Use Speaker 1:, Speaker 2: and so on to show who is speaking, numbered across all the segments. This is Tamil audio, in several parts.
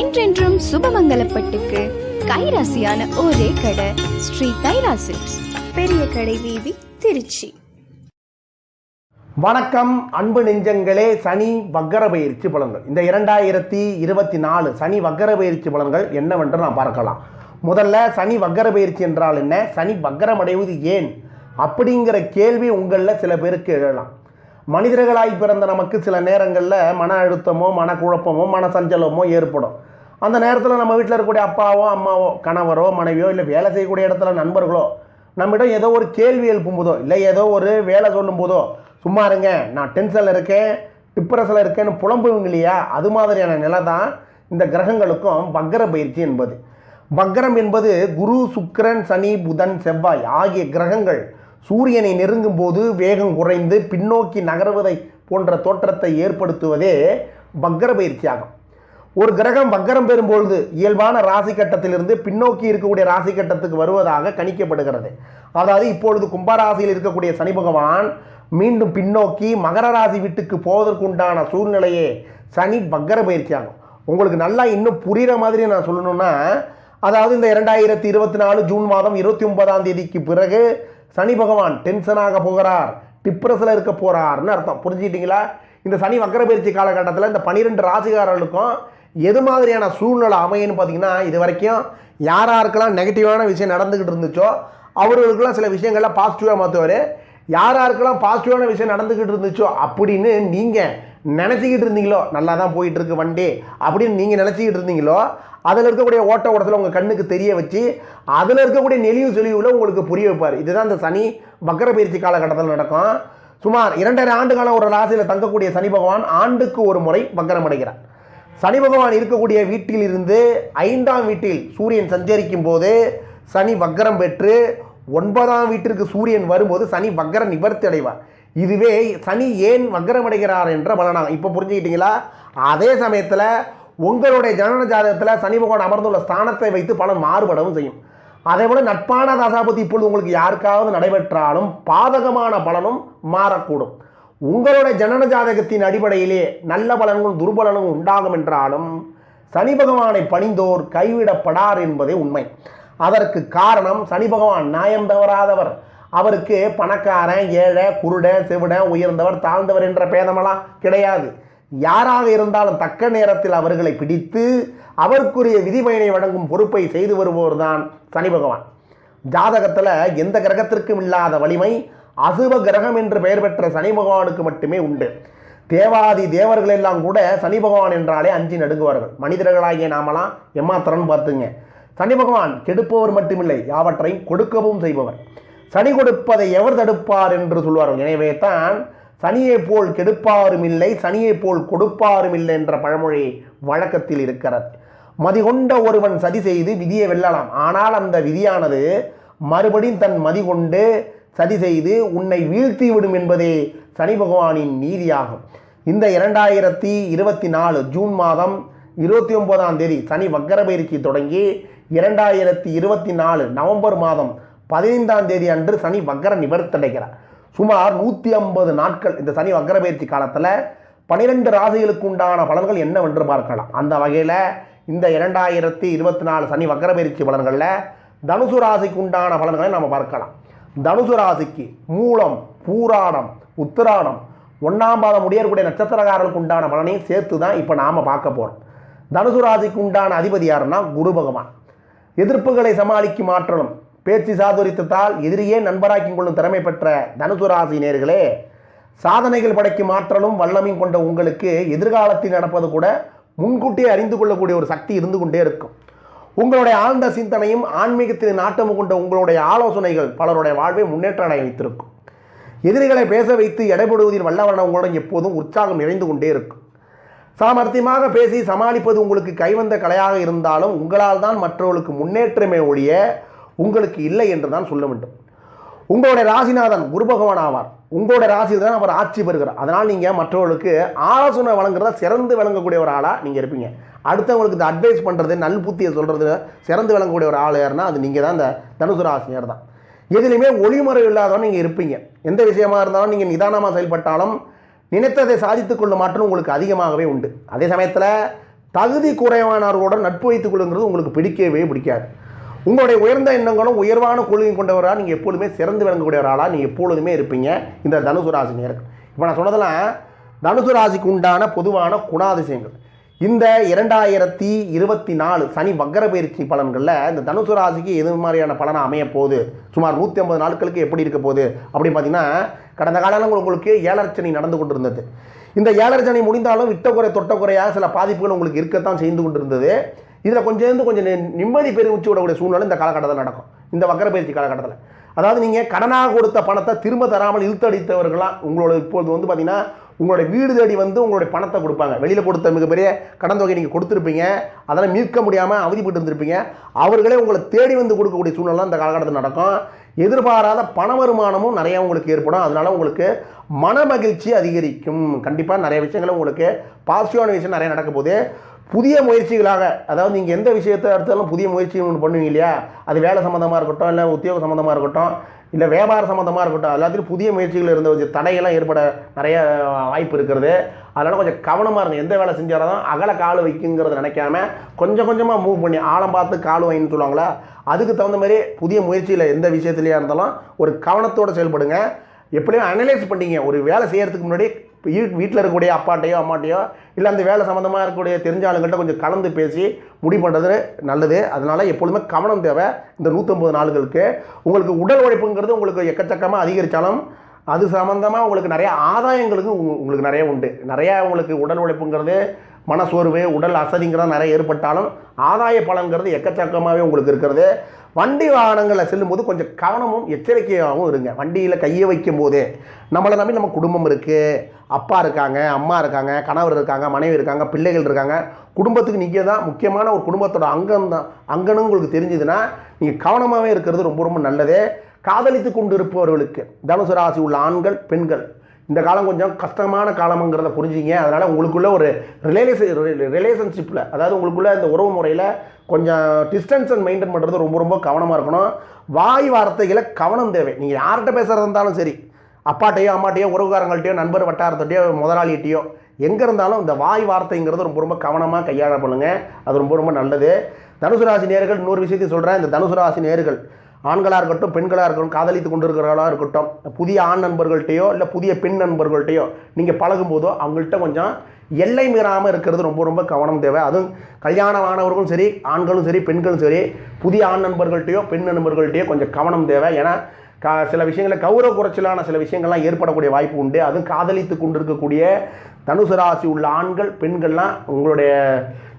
Speaker 1: என்றென்றும் சுபமங்கலப்பட்டுக்கு கைராசியான ஒரே கடை ஸ்ரீ கைராசிக்ஸ் பெரிய கடை வீதி திருச்சி.
Speaker 2: வணக்கம் அன்பு நெஞ்சங்களே சனி வக்கர பயிற்சி பலன்கள். இந்த இரண்டாயிரத்தி இருபத்தி நாலு சனி வக்கர பயிற்சி பலன்கள் என்னவென்று நாம் பார்க்கலாம். முதல்ல சனி வக்கர பயிற்சி என்றால் என்ன? சனி வக்கரம் அடைவது ஏன்? அப்படிங்கிற கேள்வி உங்களில் சில பேருக்கு எழலாம். மனிதர்களாய் பிறந்த நமக்கு சில நேரங்களில் மன அழுத்தமோ மனக்குழப்பமோ மன சஞ்சலமோ ஏற்படும். அந்த நேரத்தில் நம்ம வீட்டில் இருக்கக்கூடிய அப்பாவோ அம்மாவோ கணவரோ மனைவியோ இல்லை வேலை செய்யக்கூடிய இடத்துல நண்பர்களோ நம்மிடம் ஏதோ ஒரு கேள்வி எழுப்பும்போதோ இல்லை ஏதோ ஒரு வேலை சொல்லும்போதோ சும்மா இருங்க நான் டென்ஷனில் இருக்கேன் டிப்ரெஸில் இருக்கேன்னு புலம்புவீங்க இல்லையா? அது மாதிரியான நிலை தான் இந்த கிரகங்களுக்கும் வக்கர பயிற்சி என்பது. வக்கரம் என்பது குரு சுக்கரன் சனி புதன் செவ்வாய் ஆகிய கிரகங்கள் சூரியனை நெருங்கும் போது வேகம் குறைந்து பின்னோக்கி நகர்வதை போன்ற தோற்றத்தை ஏற்படுத்துவதே வக்கர பயிற்சியாகும் ஒரு கிரகம் வக்கரம் பெறும்பொழுது இயல்பான ராசி கட்டத்திலிருந்து பின்னோக்கி இருக்கக்கூடிய ராசி கட்டத்துக்கு வருவதாக கணிக்கப்படுகிறது. அதாவது இப்பொழுது கும்பராசியில் இருக்கக்கூடிய சனி பகவான் மீண்டும் பின்னோக்கி மகர ராசி வீட்டுக்கு போவதற்குண்டான சூழ்நிலையே சனி வக்கர பயிற்சியாகும் உங்களுக்கு நல்லா இன்னும் புரிகிற மாதிரி நான் சொல்லணும்னா அதாவது இந்த இரண்டாயிரத்தி இருபத்தி நாலு ஜூன் மாதம் இருபத்தி ஒன்பதாம் தேதிக்கு பிறகு சனி பகவான் டென்ஷனாக போகிறார் டிப்ரெஸில் இருக்க போகிறார்னு அர்த்தம். புரிஞ்சுக்கிட்டீங்களா? இந்த சனி வக்கர பயிற்சி காலகட்டத்தில் இந்த பன்னிரெண்டு ராசிகாரர்களுக்கும் எது மாதிரியான சூழ்நிலை அமையுன்னு பார்த்தீங்கன்னா இது வரைக்கும் யார் யாருக்கெல்லாம் நெகட்டிவான விஷயம் நடந்துக்கிட்டு இருந்துச்சோ அவர்களுக்கெல்லாம் சில விஷயங்கள்லாம் பாசிட்டிவாக மாற்றுவார் யார் யாருக்கெல்லாம் பாசிட்டிவான விஷயம் நடந்துக்கிட்டு இருந்துச்சோ அப்படின்னு நீங்கள் நினச்சிக்கிட்டு இருந்தீங்களோ நல்லா தான் போயிட்டுருக்கு வண்டி அப்படின்னு நீங்கள் நினச்சிக்கிட்டு இருந்தீங்களோ அதில் இருக்கக்கூடிய ஓட்ட ஓட்டத்தில் உங்கள் கண்ணுக்கு தெரிய வச்சு அதில் இருக்கக்கூடிய நெளிவு செழிவில் உங்களுக்கு புரிய வைப்பார். இதுதான் இந்த சனி வக்கர பயிற்சி காலகட்டத்தில் நடக்கும். சுமார் இரண்டரை ஆண்டு காலம் ஒரு ராசியில் தங்கக்கூடிய சனி பகவான் ஆண்டுக்கு ஒரு முறை வக்கரம் அடைகிறார். சனி பகவான் இருக்கக்கூடிய வீட்டில் இருந்து ஐந்தாம் வீட்டில் சூரியன் சஞ்சரிக்கும் போது சனி வக்கரம் பெற்று ஒன்பதாம் வீட்டிற்கு சூரியன் வரும்போது சனி வக்கர நிவர்த்தி அடைவார். இதுவே சனி ஏன் வக்கரம் அடைகிறார் என்ற பலனாகும். இப்போ புரிஞ்சுக்கிட்டீங்களா? அதே சமயத்தில் உங்களுடைய ஜனன ஜாதகத்தில் சனி பகவான் அமர்ந்துள்ள ஸ்தானத்தை வைத்து பலன் மாறுபடவும் செய்யும். அதே போல நட்பான தசாபதி இப்பொழுது உங்களுக்கு யாருக்காவது நடைபெற்றாலும் பாதகமான பலனும் மாறக்கூடும். உங்களுடைய ஜனன ஜாதகத்தின் அடிப்படையிலே நல்ல பலன்களும் துர்பலனும் உண்டாகும் என்றாலும் சனி பகவானை பணிந்தோர் கைவிடப்படார் என்பதே உண்மை. அதற்கு காரணம் சனி பகவான் நியாயம் தவறாதவர். அவருக்கு பணக்காரன் ஏழை குருடன் செவிடன் உயர்ந்தவர் தாழ்ந்தவர் என்ற பேதமெல்லாம் கிடையாது. யாராக இருந்தாலும் தக்க நேரத்தில் அவர்களை பிடித்து அவருக்குரிய விதிபயனை வழங்கும் பொறுப்பை செய்து வருவோர் தான் சனி பகவான். ஜாதகத்தில் எந்த கிரகத்திற்கும் இல்லாத வலிமை அசுப கிரகம் என்று பெயர் பெற்ற சனி பகவானுக்கு மட்டுமே உண்டு. தேவாதி தேவர்கள் எல்லாம் கூட சனி பகவான் என்றாலே அஞ்சு நடுங்குவார்கள். மனிதர்களாகிய நாமெல்லாம் எம்மாத்திரன் பார்த்துங்க. சனி பகவான் கெடுப்பவர் மட்டுமில்லை யாவற்றையும் கொடுக்கவும் செய்பவர். சனி கொடுப்பதை எவர் தடுப்பார் என்று சொல்வார்கள். எனவே தான் சனியை போல் கெடுப்பாரும் இல்லை சனியை போல் கொடுப்பாரும் இல்லை என்ற பழமொழி வழக்கத்தில் இருக்கிறது. மதிகொண்ட ஒருவன் சதி செய்து விதியை வெல்லலாம். ஆனால் அந்த விதியானது மறுபடியும் தன் மதி கொண்டு சதி செய்து உன்னை வீழ்த்தி விடும் என்பதே சனி பகவானின் நீதியாகும். இந்த இரண்டாயிரத்தி இருபத்தி நாலு ஜூன் மாதம் இருபத்தி ஒன்பதாம் தேதி சனி வக்கர பயிற்சி தொடங்கி இரண்டாயிரத்தி இருபத்தி நாலு நவம்பர் மாதம் பதினைந்தாம் தேதி அன்று சனி வக்கர நிவர்த்தடைகிறார் சுமார் நூற்றி ஐம்பது நாட்கள் இந்த சனி வக்கரபயிற்சி காலத்தில் பனிரெண்டு ராசிகளுக்கு உண்டான பலன்கள் என்னவென்று பார்க்கலாம். அந்த வகையில் இந்த இரண்டாயிரத்தி இருபத்தி நாலு சனி வக்கரபயிற்சி பலன்களில் தனுசு ராசிக்கு உண்டான பலன்களை நம்ம பார்க்கலாம். தனுசு ராசிக்கு மூலம் பூராடம் உத்திராடம் ஒன்றாம் பாதம் உடையக்கூடிய நட்சத்திரக்காரர்களுக்கு உண்டான பலனையும் சேர்த்து தான் இப்போ நாம் பார்க்க போகிறோம் தனுசு ராசிக்கு உண்டான அதிபதி யாருன்னா குரு பகவான். எதிர்ப்புகளை சமாளிக்கும் ஆற்றலும் பேச்சு சாதுரித்தத்தால் எதிரியே நண்பராக்கிக் கொள்ளும் திறமை பெற்ற தனுசு ராசி நேர்களே சாதனைகள் படைக்கும் ஆற்றலும் வல்லமையும் கொண்ட உங்களுக்கு எதிர்காலத்தில் நடப்பது கூட முன்கூட்டியே அறிந்து கொள்ளக்கூடிய ஒரு சக்தி இருந்து கொண்டே இருக்கும். உங்களுடைய ஆழ்ந்த சிந்தனையும் ஆன்மீகத்தில் நாட்டமும் கொண்ட உங்களுடைய ஆலோசனைகள் பலருடைய வாழ்வை முன்னேற்ற அடைய வைத்திருக்கும். எதிரிகளை பேச வைத்து எடைபடுவதில் வல்லவரண உங்களுடன் எப்போதும் உற்சாகம் நிறைந்து கொண்டே இருக்கும். சாமர்த்தியமாக பேசி சமாளிப்பது உங்களுக்கு கைவந்த கலையாக இருந்தாலும் உங்களால் தான் மற்றவர்களுக்கு முன்னேற்றமே ஒழிய உங்களுக்கு இல்லை என்று தான் சொல்ல வேண்டும். உங்களுடைய ராசிநாதன் குரு பகவான் ஆவார். உங்களுடைய ராசியில் தான் அவர் ஆட்சி பெறுகிறார். அதனால் நீங்கள் மற்றவர்களுக்கு ஆலோசனை வழங்குறத சிறந்து விளங்கக்கூடிய ஒரு ஆளாக நீங்கள் இருப்பீங்க. அடுத்தவங்களுக்கு இந்த அட்வைஸ் பண்ணுறது நல் புத்தியை சொல்கிறது சிறந்து விளங்கக்கூடிய ஒரு ஆள் யாருன்னா அது நீங்கள் தான் இந்த தனுசு ராசினியர் தான். எதுலையுமே ஒளிமுறை இல்லாதவன் நீங்கள் இருப்பீங்க. எந்த விஷயமா இருந்தாலும் நீங்கள் நிதானமாக செயல்பட்டாலும் நினைத்ததை சாதித்துக் கொள்ள மாற்றம் உங்களுக்கு அதிகமாகவே உண்டு. அதே சமயத்தில் தகுதி குறைவானவர்களுடன் நட்பு வைத்துக் கொள்ளுங்கிறது உங்களுக்கு பிடிக்கவே பிடிக்காது. உங்களுடைய உயர்ந்த எண்ணங்களும் உயர்வான கொள்கையும் கொண்டவராக நீங்கள் எப்பொழுதுமே சிறந்து விளங்கக்கூடியவராளாக நீங்கள் எப்பொழுதுமே இருப்பீங்க. இந்த தனுசு ராசி நேருக்கு இப்போ நான் சொன்னதெல்லாம் தனுசு ராசிக்கு உண்டான பொதுவான குணாதிசயங்கள். இந்த இரண்டாயிரத்தி இருபத்தி நாலு சனி வக்கர பயிற்சி பலன்களில் இந்த தனுசு ராசிக்கு எது மாதிரியான பலனாக அமைய போகுது? சுமார் நூற்றி ஐம்பது நாட்களுக்கு எப்படி இருக்க போகுது? அப்படின்னு பார்த்தீங்கன்னா கடந்த காலங்கள் உங்களுக்கு ஏழரை நடந்து கொண்டிருந்தது. இந்த ஏழரை முடிந்தாலும் விட்ட குறை தொட்ட குறையாக சில பாதிப்புகள் உங்களுக்கு இருக்கத்தான் செய்து கொண்டிருந்தது. இதில் கொஞ்சம் இருந்து கொஞ்சம் நி- நிம்மதி பெருமிச்சு விடக்கூடிய சூழ்நிலை இந்த காலகட்டத்தில் நடக்கும். இந்த வக்கரப்பயிற்சி காலகட்டத்தில். அதாவது நீங்கள் கடனாக கொடுத்த பணத்தை திரும்ப தராமல் இழுத்தடித்தவர்களாம் உங்களோட இப்பொழுது வந்து பார்த்தீங்கன்னா உங்களுடைய வீடு தேடி வந்து உங்களுடைய பணத்தை கொடுப்பாங்க. வெளியில் கொடுத்த மிகப்பெரிய கடன் தொகை நீங்கள் கொடுத்துருப்பீங்க. அதெல்லாம் மீட்க முடியாமல் அவதிப்பட்டு இருந்திருப்பீங்க. அவர்களே உங்களை தேடி வந்து கொடுக்கக்கூடிய சூழ்நிலை இந்த காலகட்டத்தில் நடக்கும். எதிர்பாராத பண வருமானமும் நிறைய உங்களுக்கு ஏற்படும். அதனால் உங்களுக்கு மன மகிழ்ச்சி அதிகரிக்கும். கண்டிப்பாக நிறைய விஷயங்களும் உங்களுக்கு பாசிட்டிவான விஷயம் நிறைய நடக்க போகுது. புதிய முயற்சிகளாக அதாவது நீங்கள் எந்த விஷயத்தை எடுத்தாலும் புதிய முயற்சி ஒன்று பண்ணுவீங்க இல்லையா? அது வேலை சம்மந்தமாக இருக்கட்டும் இல்லை உத்தியோக சம்மந்தமாக இருக்கட்டும் இல்லை வியாபார சம்மந்தமாக இருக்கட்டும் எல்லாத்துலையும் புதிய முயற்சிகள் இருந்த தடையெல்லாம் ஏற்பட நிறைய வாய்ப்பு இருக்கிறது அதனால் கொஞ்சம் கவனமாக இருங்க. எந்த வேலை செஞ்சாலும் அகல கால் வைக்குங்கிறத நினைக்காம கொஞ்சம் கொஞ்சமாக மூவ் பண்ணி ஆழம் பார்த்து கால் வைன்னு சொல்லுவாங்களா அதுக்கு தகுந்த மாதிரி புதிய முயற்சியில் எந்த விஷயத்துலையாக இருந்தாலும் ஒரு கவனத்தோடு செயல்படுங்க. எப்படியும் அனலைஸ் பண்ணிங்க. ஒரு வேலை செய்கிறதுக்கு முன்னாடி வீட்டில் இருக்கக்கூடிய அப்பாட்டையோ அம்மாட்டையோ இல்லை அந்த வேலை சம்மந்தமாக இருக்கக்கூடிய தெரிஞ்ச ஆளுங்கள்ட்ட கொஞ்சம் கலந்து பேசி முடிவு பண்ணுறது நல்லது. அதனால் எப்பொழுதுமே கவனம் தேவை. இந்த நூற்றம்பது நாளுகளுக்கு உங்களுக்கு உடல் உழைப்புங்கிறது உங்களுக்கு எக்கச்சக்கமாக அதிகரித்தாலும் அது சம்மந்தமாக உங்களுக்கு நிறைய ஆதாயங்களுக்கு உங்களுக்கு நிறைய உண்டு. நிறையா உங்களுக்கு உடல் உழைப்புங்கிறது மனசோர்வு உடல் அசதிங்கிறது நிறைய ஏற்பட்டாலும் ஆதாய பலன்கிறது எக்கச்சக்கமாகவே உங்களுக்கு இருக்கிறது. வண்டி வாகனங்களில் செல்லும்போது கொஞ்சம் கவனமும் எச்சரிக்கையாகவும் இருங்க. வண்டியில் கையை வைக்கும் போதே நம்மளை நம்பி நம்ம குடும்பம் இருக்குது அப்பா இருக்காங்க அம்மா இருக்காங்க கணவர் இருக்காங்க மனைவி இருக்காங்க பிள்ளைகள் இருக்காங்க. குடும்பத்துக்கு நீங்கள் தான் முக்கியமான ஒரு குடும்பத்தோட அங்கம் தான் அங்கன்னு உங்களுக்கு தெரிஞ்சதுன்னா நீங்கள் கவனமாகவே இருக்கிறது ரொம்ப ரொம்ப நல்லது. காதலித்து கொண்டு இருப்பவர்களுக்கு தனுசு ராசி உள்ள ஆண்கள் பெண்கள் இந்த காலம் கொஞ்சம் கஷ்டமான காலம்ங்கிறத புரிஞ்சுங்க அதனால் உங்களுக்குள்ளே ஒரு ரிலேஷன் ரிலேஷன்ஷிப்பில் அதாவது உங்களுக்குள்ளே இந்த உறவு முறையில் கொஞ்சம் டிஸ்டன்ஸ் அண்ட் மெயின்டைன் பண்ணுறது ரொம்ப ரொம்ப கவனமாக இருக்கணும். வாய் வார்த்தைகளை கவனம் தேவை. நீங்கள் யார்கிட்ட பேசுகிறதா இருந்தாலும் சரி அப்பாட்டையோ அம்மாட்டையோ உறவுகாரங்கள்ட்டையோ நண்பர் வட்டாரத்தோட்டையோ முதலாளிகிட்டையோ எங்கே இருந்தாலும் இந்த வாய் வார்த்தைங்கிறது ரொம்ப ரொம்ப கவனமாக கையாள பண்ணுங்கள் அது ரொம்ப ரொம்ப நல்லது. தனுசு ராசி நேர்கள் இன்னொரு விஷயத்தையும் சொல்கிறேன் இந்த தனுசு ராசி நேர்கள் ஆண்களாக இருக்கட்டும் பெண்களாக இருக்கட்டும் காதலித்து கொண்டிருக்கிறவர்களாக இருக்கட்டும் புதிய ஆண் நண்பர்கள்ட்டையோ இல்லை புதிய பெண் நண்பர்கள்ட்டையோ நீங்கள் பழகும்போதோ அவங்கள்ட்ட கொஞ்சம் எல்லை மீறாமல் இருக்கிறது ரொம்ப ரொம்ப கவனம் தேவை. அதுவும் கல்யாணமானவர்களும் சரி ஆண்களும் சரி பெண்களும் சரி புதிய ஆண் நண்பர்கள்ட்டையோ பெண் நண்பர்கள்ட்டையோ கொஞ்சம் கவனம் தேவை. ஏன்னா கா சில விஷயங்களில் கௌரவ குறைச்சலான சில விஷயங்கள்லாம் ஏற்படக்கூடிய வாய்ப்பு உண்டு. அதுவும் காதலித்து கொண்டிருக்கக்கூடிய தனுசு ராசி உள்ள ஆண்கள் பெண்கள்லாம் உங்களுடைய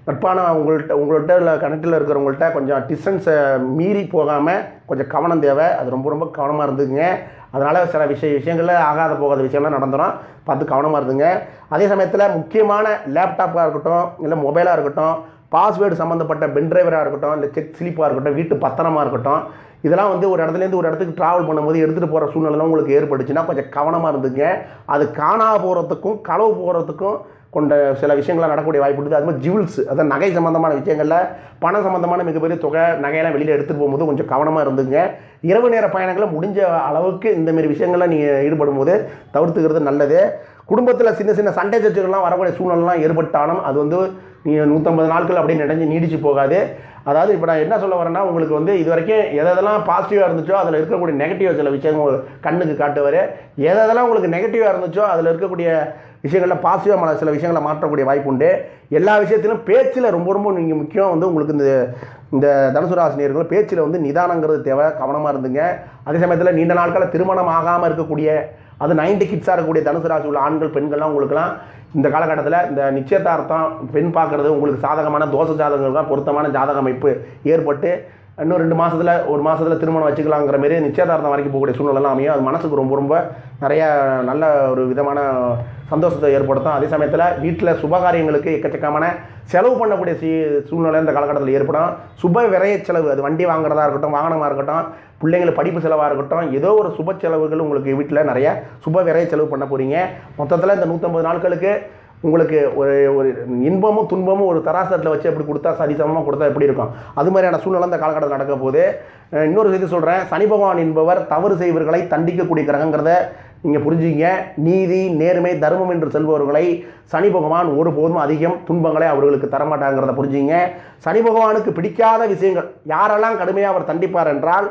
Speaker 2: நட்பான உங்கள்கிட்ட உங்கள்கிட்ட இல்லை கணக்கில் இருக்கிறவங்கள்ட்ட கொஞ்சம் டிஸ்டன்ஸை மீறி போகாமல் கொஞ்சம் கவனம் தேவை. அது ரொம்ப ரொம்ப கவனமாக இருந்துக்குங்க. அதனால் சில விஷய விஷயங்களில் ஆகாத போகாத விஷயம்லாம் நடந்துடும் பார்த்து கவனமாக இருந்துங்க. அதே சமயத்தில் முக்கியமான லேப்டாப்பாக இருக்கட்டும் இல்லை மொபைலாக இருக்கட்டும் பாஸ்வேர்டு சம்மந்தப்பட்ட பென் டிரைவராக இருக்கட்டும் இல்லை செக் ஸ்லிப்பாக இருக்கட்டும் வீட்டு பத்திரமாக இருக்கட்டும் இதெல்லாம் வந்து ஒரு இடத்துலேருந்து ஒரு இடத்துக்கு ட்ராவல் பண்ணும்போது எடுத்துகிட்டு போகிற சூழ்நிலை உங்களுக்கு ஏற்பட்டுச்சுன்னா கொஞ்சம் கவனமாக இருந்துங்க அது காணா போகிறதுக்கும் களவு போகிறதுக்கும் கொண்ட சில விஷயங்கள்லாம் நடக்கக்கூடிய வாய்ப்பு இருக்குது. அது மாதிரி ஜுவல்ஸ் அதாவது நகை சம்மந்தமான விஷயங்களில் பணம் சம்மந்தமான மிகப்பெரிய தொகை நகையெல்லாம் வெளியில் எடுத்துகிட்டு போகும்போது கொஞ்சம் கவனமாக இருந்துங்க. இரவு நேர பயணங்களை முடிஞ்ச அளவுக்கு இந்தமாரி விஷயங்கள்லாம் நீங்கள் ஈடுபடும் போது தவிர்த்துக்கிறது நல்லது. குடும்பத்தில் சின்ன சின்ன சண்டை சர்ச்சைகள்லாம் வரக்கூடிய சூழ்நிலைலாம் ஏற்பட்டாலும் அது வந்து நீங்கள் நூற்றம்பது நாட்கள் அப்படியே நினைஞ்சு நீடிச்சு போகாது. அதாவது இப்போ நான் என்ன சொல்ல வரேன்னா உங்களுக்கு வந்து இது வரைக்கும் எதெல்லாம் பாசிட்டிவாக இருந்துச்சோ அதில் இருக்கக்கூடிய நெகட்டிவ் சில விஷயங்கள் கண்ணுக்கு காட்டுவார். எதெல்லாம் உங்களுக்கு நெகட்டிவாக இருந்துச்சோ அதில் இருக்கக்கூடிய விஷயங்களில் பாசிட்டிவாக சில விஷயங்களை மாற்றக்கூடிய வாய்ப்பு உண்டு. எல்லா விஷயத்திலும் பேச்சில் ரொம்ப ரொம்ப நீங்கள் முக்கியம் வந்து உங்களுக்கு இந்த இந்த தனுசு ராசினியர்கள் பேச்சில் வந்து நிதானங்கிறது தேவை கவனமாக இருந்துங்க. அதே சமயத்தில் நீண்ட நாட்களில் திருமணம் ஆகாமல் இருக்கக்கூடிய அது நைன்டி கிட்ஸாக இருக்கக்கூடிய தனுசு ராசி உள்ள ஆண்கள் பெண்கள்லாம் உங்களுக்குலாம் இந்த காலகட்டத்தில் இந்த நிச்சயதார்த்தம் பெண் பார்க்குறது உங்களுக்கு சாதகமான தோசை ஜாதகங்கள்லாம் பொருத்தமான ஜாதக அமைப்பு ஏற்பட்டு இன்னும் ரெண்டு மாதத்தில் ஒரு மாதத்தில் திருமணம் வச்சுக்கலாங்கிற மாரி நிச்சயதார்த்தம் வரைக்கும் போகக்கூடிய சூழ்நிலைலாம் அமையும். அது மனசுக்கு ரொம்ப ரொம்ப நிறைய நல்ல ஒரு விதமான சந்தோஷத்தை ஏற்படுத்தும். அதே சமயத்தில் வீட்டில் சுபகாரியங்களுக்கு எக்கச்சக்கமான செலவு பண்ணக்கூடிய சீ சூழ்நிலை இந்த காலகட்டத்தில் ஏற்படும். சுப விரைய செலவு அது வண்டி வாங்குறதா இருக்கட்டும் வாகனமாக இருக்கட்டும் பிள்ளைங்களுக்கு படிப்பு செலவாக இருக்கட்டும் ஏதோ ஒரு சுப செலவுகள் உங்களுக்கு வீட்டில் நிறைய சுப விரைய செலவு பண்ண போகிறீங்க மொத்தத்தில் இந்த நூற்றம்பது நாட்களுக்கு உங்களுக்கு ஒரு ஒரு இன்பமும் துன்பமும் ஒரு தராசத்தில் வச்சு எப்படி கொடுத்தா சரிசமமாக கொடுத்தா எப்படி இருக்கும்? அது மாதிரியான சூழ்நிலை இந்த காலகட்டத்தில் நடக்க போது இன்னொரு செய்தி சொல்கிறேன் சனி பகவான் என்பவர் தவறு செய்வர்களை தண்டிக்கக்கூடிய கிரகங்கிறத நீங்கள் புரிஞ்சுங்க நீதி நேர்மை தர்மம் என்று செல்பவர்களை சனி பகவான் ஒருபோதும் அதிகம் துன்பங்களை அவர்களுக்கு தரமாட்டாங்கிறத புரிஞ்சுங்க சனி பகவானுக்கு பிடிக்காத விஷயங்கள் யாரெல்லாம் கடுமையாக அவர் தண்டிப்பார் என்றால்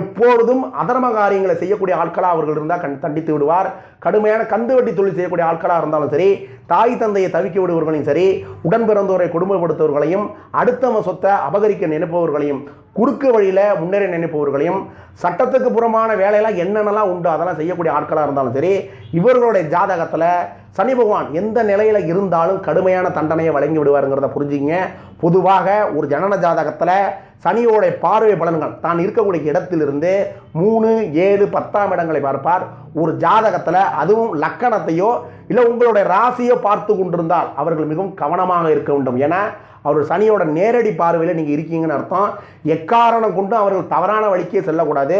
Speaker 2: எப்பொழுதும் அதர்ம காரியங்களை செய்யக்கூடிய ஆட்களாக அவர்கள் இருந்தால் கண் தண்டித்து விடுவார். கடுமையான கந்து வட்டி தொழில் செய்யக்கூடிய ஆட்களாக இருந்தாலும் சரி தாய் தந்தையை தவிக்க விடுபவர்களையும் சரி உடன் பிறந்தோரை கொடுமைப்படுத்துவர்களையும் அடுத்தவன் சொத்தை அபகரிக்க நினைப்பவர்களையும் குறுக்கு வழியில் முன்னேறி நினைப்பவர்களையும் சட்டத்துக்கு புறமான வேலையெல்லாம் என்னென்னலாம் உண்டு அதெல்லாம் செய்யக்கூடிய ஆட்களாக இருந்தாலும் சரி இவர்களுடைய ஜாதகத்தில் சனி பகவான் எந்த நிலையில் இருந்தாலும் கடுமையான தண்டனையை வழங்கி விடுவாருங்கிறத புரிஞ்சுங்க பொதுவாக ஒரு ஜனன ஜாதகத்தில் சனியோடைய பார்வை பலன்கள் தான் இருக்கக்கூடிய இடத்திலிருந்து மூணு ஏழு பத்தாம் இடங்களை பார்ப்பார். ஒரு ஜாதகத்தில் அதுவும் லக்கணத்தையோ இல்லை உங்களுடைய ராசியோ பார்த்து கொண்டிருந்தால் அவர்கள் மிகவும் கவனமாக இருக்க வேண்டும். ஏன்னா அவர் சனியோட நேரடி பார்வையில் நீங்கள் இருக்கீங்கன்னு அர்த்தம். எக்காரணம் கொண்டு அவர்கள் தவறான வழிக்கே செல்லக்கூடாது.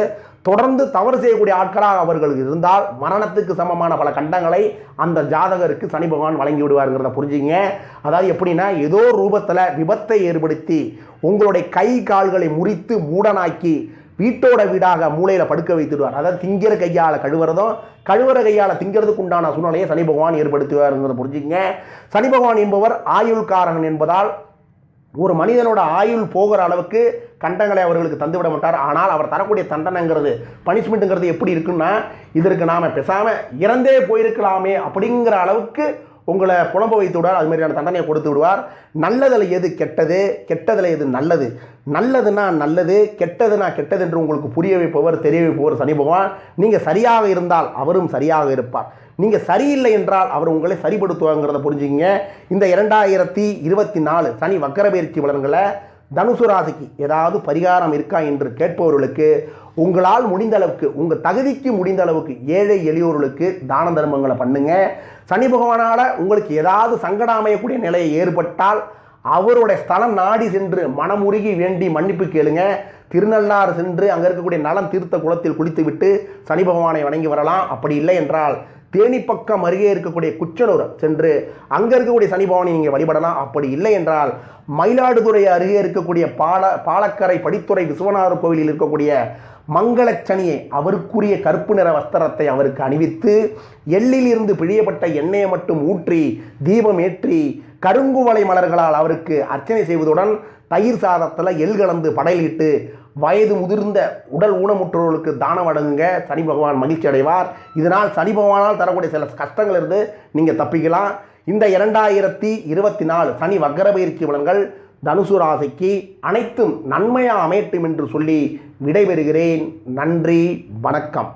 Speaker 2: தொடர்ந்து தவறு செய்யக்கூடிய ஆட்களாக அவர்கள் இருந்தால் மரணத்துக்கு சமமான பல கண்டங்களை அந்த ஜாதகருக்கு சனி பகவான் வழங்கி விடுவாருங்கிறத புரிஞ்சுங்க. அதாவது எப்படின்னா ஏதோ ரூபத்தில் விபத்தை ஏற்படுத்தி உங்களுடைய கை கால்களை முறித்து மூடனாக்கி வீட்டோட வீடாக மூளையில் படுக்க வைத்துடுவார். அதாவது திங்கிற கையால் கழுவுறதும் கழுவுற கையால் திங்கிறதுக்கு உண்டான சூழ்நிலையை சனி பகவான் ஏற்படுத்துவாருங்கிறத புரிஞ்சுங்க சனி பகவான் என்பவர் ஆயுள்காரகன் என்பதால் ஒரு மனிதனோட ஆயுள் போகிற அளவுக்கு கண்டங்களை அவர்களுக்கு தந்துவிட மாட்டார். ஆனால் அவர் தரக்கூடிய தண்டனைங்கிறது பனிஷ்மெண்ட்டுங்கிறது எப்படி இருக்குன்னா இதற்கு நாம் பேசாமல் இறந்தே போயிருக்கலாமே அப்படிங்கிற அளவுக்கு உங்களை புலம்ப வைத்து விடுவார். அது மாதிரியான தண்டனையை கொடுத்து விடுவார். நல்லதில் எது கெட்டது கெட்டதில் எது நல்லது? நல்லதுன்னா நல்லது கெட்டதுன்னா கெட்டது என்று உங்களுக்கு புரிய வைப்பவர் தெரிய வைப்பவர் சனி பகவான். நீங்கள் சரியாக இருந்தால் அவரும் சரியாக இருப்பார். நீங்கள் சரியில்லை என்றால் அவர் உங்களை சரிபடுத்துவாங்கிறத புரிஞ்சுங்க இந்த இரண்டாயிரத்தி இருபத்தி நாலு சனி வக்கரபயிற்சி பலன்களை தனுசு ராசிக்கு ஏதாவது பரிகாரம் இருக்கா என்று கேட்பவர்களுக்கு உங்களால் முடிந்த அளவுக்கு உங்கள் தகுதிக்கு முடிந்த அளவுக்கு ஏழை எளியோர்களுக்கு தான தர்மங்களை பண்ணுங்க. சனி பகவானால் உங்களுக்கு ஏதாவது சங்கடம் அமையக்கூடிய நிலையை ஏற்பட்டால் அவருடைய ஸ்தலம் நாடி சென்று மனமுருகி வேண்டி மன்னிப்பு கேளுங்க. திருநள்ளாறு சென்று அங்கே இருக்கக்கூடிய நலம் தீர்த்த குளத்தில் குளித்துவிட்டு சனி பகவானை வணங்கி வரலாம். அப்படி இல்லை என்றால் தேனி பக்கம் அருகே இருக்கக்கூடிய குச்சனூர் சென்று அங்கே இருக்கக்கூடிய சனி பகவானை நீங்கள் வழிபடலாம். அப்படி இல்லை என்றால் மயிலாடுதுறை அருகே இருக்கக்கூடிய பால பாலக்கரை படித்துறை விஸ்வநாதர் கோவிலில் இருக்கக்கூடிய மங்களச்சனியை அவருக்குரிய கருப்பு நிற வஸ்திரத்தை அவருக்கு அணிவித்து எள்ளில் இருந்து பிழியப்பட்ட எண்ணெயை மட்டும் ஊற்றி தீபம் ஏற்றி கருங்குவளை மலர்களால் அவருக்கு அர்ச்சனை செய்வதுடன் தயிர் சாதத்தில் எள் கலந்து படையலிட்டு வயது முதிர்ந்த உடல் ஊனமுற்றோர்களுக்கு தானம் வழங்குங்க. சனி பகவான் மகிழ்ச்சி அடைவார். இதனால் சனி பகவானால் தரக்கூடிய சில கஷ்டங்கள் இருந்து நீங்கள் தப்பிக்கலாம். இந்த இரண்டாயிரத்தி இருபத்தி நாலு சனி வக்கரபயிற்சி பலன்கள் தனுசு ராசிக்கு அனைத்தும் நன்மையாக அமையட்டும் என்று சொல்லி விடைபெறுகிறேன். நன்றி வணக்கம்.